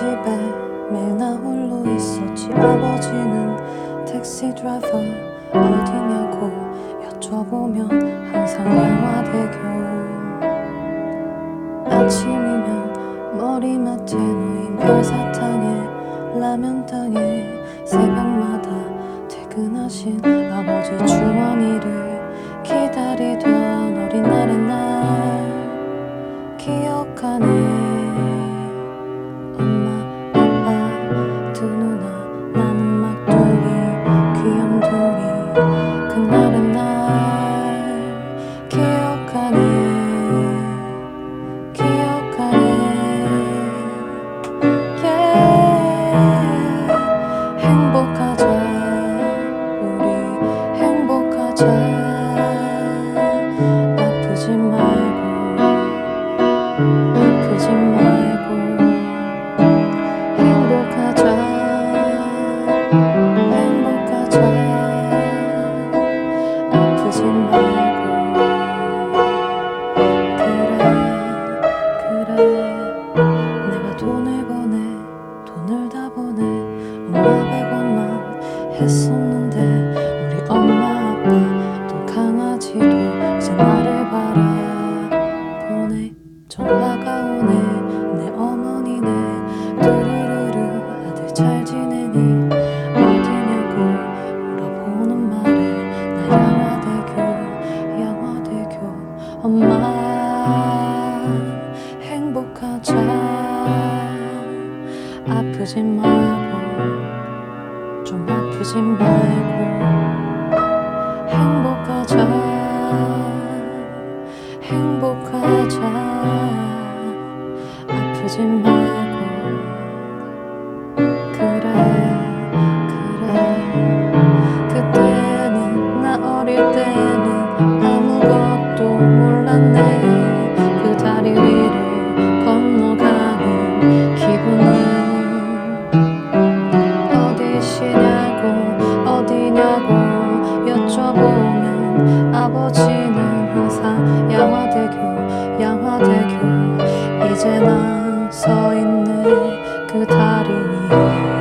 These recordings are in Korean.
집에 매나 홀로 있었지. 아버지는 택시 드라이버 어디냐고 여쭤보면 항상 영화 배경 아침이면 머리맡에 놓인 별사탕에 라면 땅에 새벽마다 퇴근하신 아버지 주원이를 기다리던 전화가 오네. 내 어머니네. 뚜루루루 아들 잘 지내니 행복하자 아프지 말고 좀 아프지 말고 행복하자 행복하자. 아프지 말고 아버지는 항상 양화대교 양화대교. 이제 난 서 있네 그 다리 위에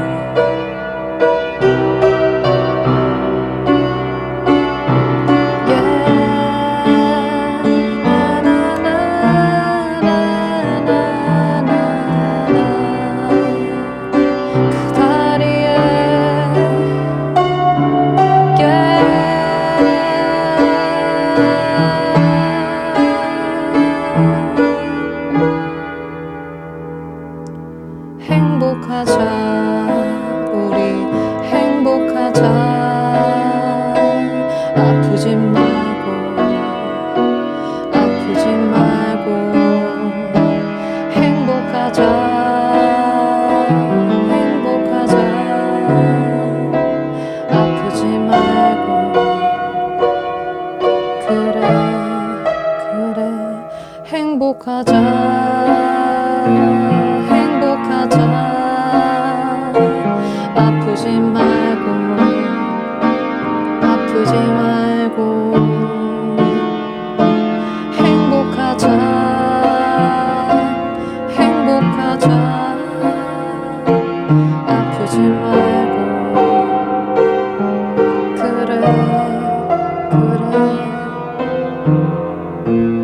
그래 그래